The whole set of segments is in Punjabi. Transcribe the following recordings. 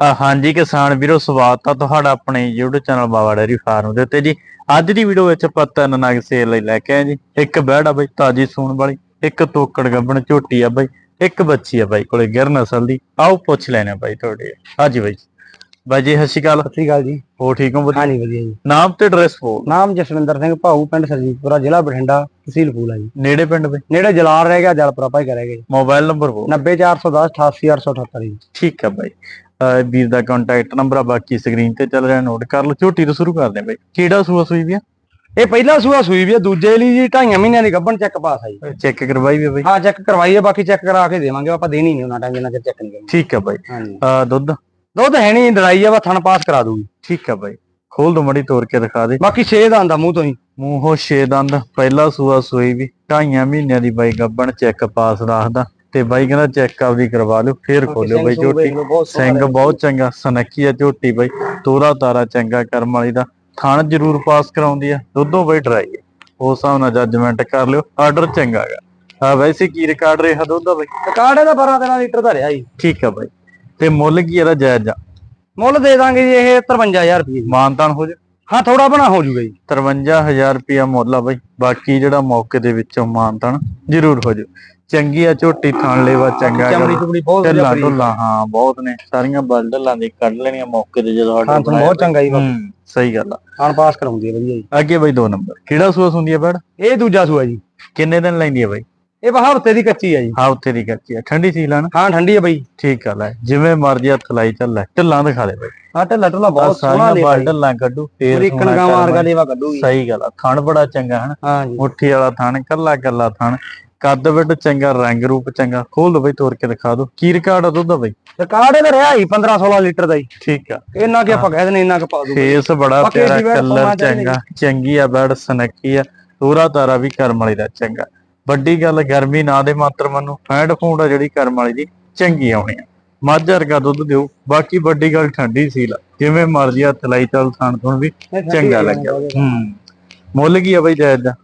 ਅ, ਹਾਂਜੀ ਕਿਸਾਨ ਵੀਰੋ ਸਵਾਗਤ ਆ ਤੁਹਾਡਾ ਆਪਣੇ YouTube channel Baba dairy farm ਦੇ ਉੱਤੇ ਜੀ। ਅੱਜ ਦੀ ਵੀਡੀਓ ਵਿੱਚ ਆਪਾਂ ਤਿੰਨ ਨਗ ਸੇਲ ਲਈ ਲੈ ਕੇ ਆਏ ਜੀ। ਇੱਕ ਬੈੜ ਆ ਬਈ ਤਾਜੀ ਸੂਣ ਵਾਲੀ ਇੱਕ ਤੋਕੜ ਗੱਬਣ ਝੋਟੀ ਆ ਬਈ ਇੱਕ ਬੱਚੀ ਆ ਬਾਈ ਕੋਲੇ ਗਿਰ ਨਸਲ ਦੀ। ਆਓ ਪੁੱਛ ਲੈਣੇ ਬਾਈ ਤੁਹਾਡੇ। ਹਾਂਜੀ ਬਾਈ। ਬਾਈ ਜੀ ਸਤਿ ਸ਼੍ਰੀ ਅਕਾਲ। ਸਤਿ ਸ੍ਰੀ ਅਕਾਲ ਜੀ। ਹੋ ਠੀਕ ਹੋ? ਵਧੀਆ। ਹਾਂਜੀ ਵਧੀਆ ਜੀ। ਨਾਮ ਤੇ ਐਡਰੈਸ ਬੋਲ। ਨਾਮ ਜਸਵਿੰਦਰ ਸਿੰਘ ਭਾਊ ਪਿੰਡ ਸਰਜੀਤਪੁਰਾ ਜ਼ਿਲ੍ਹਾ ਬਠਿੰਡਾ ਤਹਿਸੀਲ ਫੂਲਾ ਜੀ। ਨੇੜੇ ਪਿੰਡ ਬਈ ਨੇੜੇ ਜਲਾਲ ਰਹਿ ਗਿਆ ਜਲਪੁਰਾ ਭਾਈ ਕਰੇਗੇ ਮੋਬਾਈਲ ਨੰਬਰ ਬੋਲ। 90410 88878 ਜੀ। ਠੀਕ ਆ ਬਾਈ। ਵੀਰ ਦਾ ਕੰਟੈਕਟ ਨੰਬਰ ਆ ਬਾਕੀ ਸਕਰੀਨ ਤੇ ਚੱਲ ਰਿਹਾ ਨੋਟ ਕਰ ਲਓ। ਝੋਟੀ ਤੋਂ ਸ਼ੁਰੂ ਕਰਦੇ ਹਾਂ ਬਾਈ। ਕਿਹੜਾ ਸੂਆ ਸੂਈ ਵੀ ਆ? ਇਹ ਪਹਿਲਾ ਸੂਆ ਸੂਈ ਵੀ ਹੈ ਦੂਜੇ ਲਈ ਜੀ ਢਾਈਆਂ ਮਹੀਨਿਆਂ ਦੀ ਗੱਭਣ ਚੈੱਕ ਪਾਸ ਆ ਜੀ। ਚੈੱਕ ਕਰਵਾਈ ਵੀ ਆ ਬਾਈ। ਹਾਂ ਚੈੱਕ ਕਰਵਾਈਏ ਬਾਕੀ ਚੈੱਕ ਕਰਾ ਕੇ ਦੇਵਾਂਗੇ ਆਪਾਂ ਦੇਣੀ ਨਹੀਂ ਉਹਨਾਂ ਟਾਈਮ ਜਿੰਨਾ ਚਿਰ ਚੈੱਕ ਨਹੀਂ ਕਰਾਂਗੇ ਠੀਕ ਆ ਬਾਈ। ਦੁੱਧ? ਦੁੱਧ ਹੈ ਨਹੀਂ ਲੜਾਈ ਆ ਵਾ ਥਣ ਪਾਸ ਕਰਾ ਦੂਗੀ ਠੀਕ ਆ ਬਾਈ। ਖੋਲ ਦੋ ਮੜੀ ਤੋੜ ਕੇ ਦਿਖਾ ਦੇ। ਬਾਕੀ 6 ਦਾ ਆਂਦਾ ਮੂੰਹ ਤੋਂ ਹੀ। ਮੂੰਹੋਂ ਛੇ ਦੰਦ। ਪਹਿਲਾ ਸੂਆ ਸੂਈ ਵੀ। ਢਾਈਆਂ ਮਹੀਨਿਆਂ ਦੀ ਬਾਈ ਗੱਬਣ ਚੈੱਕ ਪਾਸ ਰੱਖਦਾ। ਤੇ ਬਾਈ ਕਹਿੰਦਾ ਚੈੱਕ ਆਪਦੀ ਕਰਵਾ ਲਿਓ ਫੇਰ ਖੋਲਿਓ ਬਾਈ ਝੋਟੀ। ਸਿੰਘ ਬਹੁਤ ਚੰਗਾ ਸਨੱਕੀ ਆ ਝੋਟੀ ਬਾਈ। ਤੋਰਾ ਤਾਰਾ ਚੰਗਾ ਕਰਮ ਵਾਲੀ ਦਾ। ਥਣ ਜ਼ਰੂਰ ਪਾਸ ਕਰਾਉਂਦੀ ਆ। ਦੁੱਧੋਂ ਬਾਈ ਡਰਾਈ ਆ। ਉਸ ਹਿਸਾਬ ਨਾਲ ਜੱਜਮੈਂਟ ਕਰ ਲਿਓ। ਆਰਡਰ ਚੰਗਾ ਹੈਗਾ। ਆ ਵੈਸੇ ਕੀ ਰਿਕਾਰਡ ਰਿਹਾ ਦੁੱਧ ਦਾ ਬਾਈ? ਕਾੜੇ ਦਾ 12 13 ਲੀਟਰ ਦਾ ਰਿਹਾ ਜੀ। ਠੀਕ ਆ ਬਾਈ। ਤੇ ਮੁੱਲ ਕੀ ਇਹਦਾ ਜਾਇਜ਼? ਆ ਮੁੱਲ ਦੇ ਦਾਂਗੇ ਜੀ ਇਹ 53000 ਰੁਪਏ ਜੀ। ਮਾਨਤਾਨ ਹੋ ਜਾ। ਹਾਂ ਥੋੜਾ ਬਣਾ ਹੋ ਜੂਗਾ ਜੀ। 53000 ਰੁਪਿਆ ਮੁੱਲ ਆ ਬਾਈ। ਬਾਕੀ ਜਿਹੜਾ ਮੌਕੇ ਦੇ ਵਿੱਚੋਂ ਮਾਨਤਾਨ ਜ਼ਰੂਰ ਹੋ ਜਾਊ ਚੰਗੀ ਆ ਝੋਟੀ ਥਣ ਲੈਵਾ ਚੰਗਾ ਚਮੜੀ ਗਾ। ਚੁਬੜੀ ਬਹੁਤ ਢੱਲਾਂ। ਢੁੱਲਾਂ ਹਾਂ ਬਹੁਤ ਨੇ। ਸਾਰੀਆਂ ਬਲਡਲਾਂ ਦੀ ਕੱਢ ਲੈਣੀਆਂ ਮੌਕੇ ਤੇ ਜਦੋਂ ਹਾਂ ਆਰਡਰ ਤੁਹਾਨੂੰ ਬਹੁਤ ਚੰਗਾ ਜੀ ਹੂੰ ਸਹੀ ਗੱਲ ਆ। ਥਣ ਪਾਸ ਕਰਾਉਂਦੀ ਹੈ ਵਧੀਆ ਜੀ। ਅੱਗੇ ਬਾਈ ਦੋ ਨੰਬਰ। ਕਿਹੜਾ ਸੂਆ ਹੁੰਦੀ ਆ ਬੈੜ ਇਹ ਦੂਜਾ ਸੂਆ ਜੀ। ਕਿੰਨੇ ਦਿਨ ਲੈਂਦੀ ਆ ਬਾਈ? ਇਹ ਵਾ ਹਫ਼ਤੇ ਦੀ ਕੱਚੀ ਆ ਜੀ। ਹਫ਼ਤੇ ਦੀ ਕੱਚੀ ਆ। ਠੰਡੀ ਸੀ ਲੈਣ ਹਾਂ ਠੰਡੀ ਆ ਬਈ। ਠੀਕ ਆ ਲੈ। ਜਿਵੇਂ ਮਰਜ਼ੀ ਹੱਥ ਲਾਈ ਚੱਲ ਲੈ ਢਿੱਲਾਂ ਦਿਖਾ ਦੇ ਬਾਈ। ਹਾਂ ਢੱਲਾ ਢੱਲਾ ਆਹ ਬਹੁਤ ਸੋਹਣਾ ਸਾਰੀਆਂ ਲੇਵਾ ਜੀ। ਬਲਡਲਾਂ ਕੱਢੂ ਫੇਰ ਪੂਰੀ ਸੋਹਣਾ ਵਰਗਾ ਲੇਵਾ ਕੱਢੂਗੀ ਸਹੀ ਗੱਲ ਆ ਥਣ ਬੜਾ ਚੰਗਾ ਹਨ? ਹਾਂ ਜੀ। ਮੁੱਠੀ ਵਾਲਾ ਥਣ ਕੱਲਾ ਕੱਲਾ ਥਣ। ਕੱਦ ਵੱਡ ਚੰਗਾ ਰੰਗ ਰੂਪ ਚੰਗਾ। ਖੋਲ ਦੋ ਬਈ ਤੋੜ ਕੇ ਦਿਖਾ ਦੋ। ਕੀ ਰਿਕਾਰਡ ਆ ਦੁੱਧ ਦਾ ਬਈ? ਰਿਕਾਰਡ ਇਹਦਾ ਰਿਹਾ ਹੀ 15 16 ਲੀਟਰ ਦਾ ਜੀ। ਠੀਕ ਆ। ਇੰਨਾ ਕਿ ਆਪਾਂ ਕਹਿ ਦਿੰਦੇ ਇੰਨਾ ਕਿ ਪਾ ਦੂਗਾ ਫੇਸ ਬੜਾ ਬਾਕੀ ਪਿਆਰਾ ਅਸੀਂ ਬੈਡ ਕਲਰ ਪਾਉਣਾ ਚਾਹੀਦਾ ਚੰਗਾ। ਚੰਗੀ ਆ ਬੈਡ ਸਨੱਕੀ ਆ। ਪੂਰਾ ਤਾਰਾ ਵੀ ਕਰਮ ਵਾਲੀ ਦਾ ਚੰਗਾ। ਵੱਡੀ ਗੱਲ ਗਰਮੀ ਨਾ ਦੇ ਮਾਤਰ ਮੈਨੂੰ ਫੈਂਡ ਫੂਡ ਆ ਜਿਹੜੀ ਕਰਮ ਵਾਲੀ ਦੀ ਚੰਗੀ ਆਉਣੀ ਆ। ਮੱਝ ਵਰਗਾ ਦੁੱਧ ਦਿਓ ਬਾਕੀ ਵੱਡੀ ਗੱਲ ਠੰਡੀ ਸੀ ਲਾ ਜਿਵੇਂ ਮਰਜ਼ੀ ਹੱਥ ਲਾਈ ਚੱਲ ਥਣ ਥਣ ਵੀ ਚੰਗਾ ਲੱਗਿਆ। ਹੂੰ। ਮੁੱਲ ਕੀ ਆ ਬਈ ਜਾਇਜ਼ ਦਾ?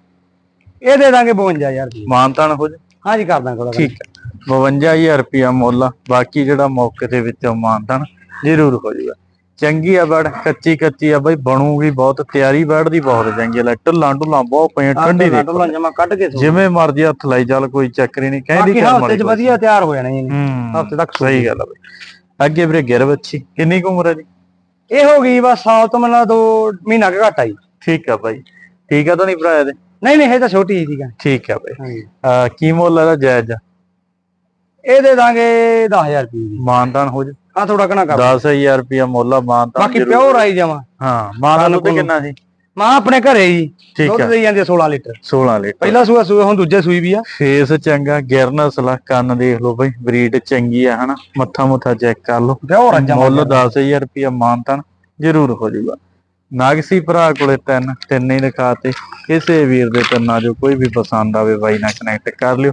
ਇਹ ਦੇ ਦਾਂਗੇ 52000 ਰੁਪਏ ਮਾਨਤਾਨ ਹੋ ਜਾ? ਹਾਂ ਜੀ ਕਰ ਦਾਂਗੇ ਥੋੜਾ ਠੀਕ ਹੈ 52000 ਰੁਪਿਆ ਮੁੱਲ ਆ। ਬਾਕੀ ਜਿਹੜਾ ਮੌਕੇ ਦੇ ਵਿੱਚੋਂ ਮਾਨਤਾਨ ਜ਼ਰੂਰ ਹੋ ਜਾਊਗਾ ਚੰਗੀ ਆ ਬੜ ਕੱਚੀ ਕੱਚੀ ਆ ਬਈ ਬਣੂਗੀ ਬਹੁਤ ਤਿਆਰੀ ਬੈੜ ਦੀ ਬਹੁਤ ਚੰਗੀ ਆ। ਲੈ ਢੁੱਲਾਂ ਢੁੱਲਾਂ ਬਹੁਤ ਪਈਆਂ ਠੰਡੀ ਦੇ। ਢੋਲਾਂ ਜਮਾ ਕੱਢ ਕੇ ਸੋ ਜਿਵੇਂ ਮਰਜ਼ੀ ਹੱਥ ਲਾਈ ਚੱਲ ਕੋਈ ਚੱਕਰ ਹੀ ਨਹੀਂ। ਕਹਿੰਦੀ ਕਰ ਹਫ਼ਤੇ ਚ ਵਧੀਆ ਤਿਆਰ ਹੋ ਜਾਣਾ ਜੀ। ਹਫ਼ਤੇ ਤੱਕ ਸਹੀ ਗੱਲ ਆ ਬਈ। ਅੱਗੇ ਵੀਰੇ ਗਿਰ ਬੱਚੀ ਕਿੰਨੀ ਕੁ ਉਮਰ ਹੈ ਜੀ? ਇਹ ਹੋ ਗਈ ਬਸ ਸਾਲ ਤੋਂ ਮੈਨੂੰ ਦੋ ਮਹੀਨਾ ਕੁ ਘੱਟ ਆ ਜੀ। ਠੀਕ ਆ ਬਾਈ। ਠੀਕ ਆ ਤਾਂ ਨਹੀਂ ਭਰਾ ਇਹਦੇ? ਨਹੀਂ ਨਹੀਂ ਇਹ ਤਾਂ ਛੋਟੀ ਜੀ ਠੀਕ ਆ ਠੀਕ ਆ ਕੀ ਮੁੱਲ ਇਹਦਾ ਜਾਇਜ਼? ਆ ਇਹ ਦੇ ਦਾਂਗੇ 10000 ਰੁਪਏ ਜੀ ਮਾਨਤਾਨ ਹੋ ਜਾ। ਹਾਂ ਥੋੜਾ ਘਣਾ ਕਰ। 10000 ਰੁਪਿਆ ਮੁੱਲ ਆ ਮਾਨਤਾਨ ਬਾਕੀ। ਪਿਓਰ ਆਈ ਜਾਵਾਂ। ਹਾਂ ਮਾਨਤਾਨ ਤੇ ਕਿੰਨਾ ਜੀ? ਮਾਂ ਆਪਣੇ ਘਰੇ ਜੀ। ਠੀਕ ਦੁੱਧ ਆ। ਦੇਈ ਜਾਂਦੀ ਆ 16 ਲੀਟਰ। 16 ਲੀਟਰ। ਪਹਿਲਾ ਸੂਆ ਸੂਆ ਹੁਣ ਦੂਜੇ ਸੂਈ ਵੀ ਆ। ਫੇਸ ਚੰਗਾ ਗਿਰਨਾ ਸਲਾ ਕੰਨ ਦੇਖ ਲਓ ਬਈ ਬਰੀਡ ਚੰਗੀ ਆ ਹਨਾ? ਮੱਥਾ ਮੁੱਥਾ ਚੈੱਕ ਕਰ ਲਓ। ਪਿਓਰ ਆ ਮੁੱਲ 10000 ਰੁਪਿਆ ਮਾਨਤਨ ਜ਼ਰੂਰ ਹੋ ਜਾਊਗਾ ਨਾਗਸੀ ਭਰਾ ਕੋਲੇ ਤਿੰਨ ਤਿੰਨ ਹੀ ਦਿਖਾਤੇ ਕਿਸੇ ਵੀਰ ਦੇ ਤਿੰਨਾਂ ਜੋ ਕੋਈ ਵੀ ਪਸੰਦ ਆਵੇ ਬਾਈ ਨਾਲ ਕਨੈਕਟ ਕਰ ਲਿਓ।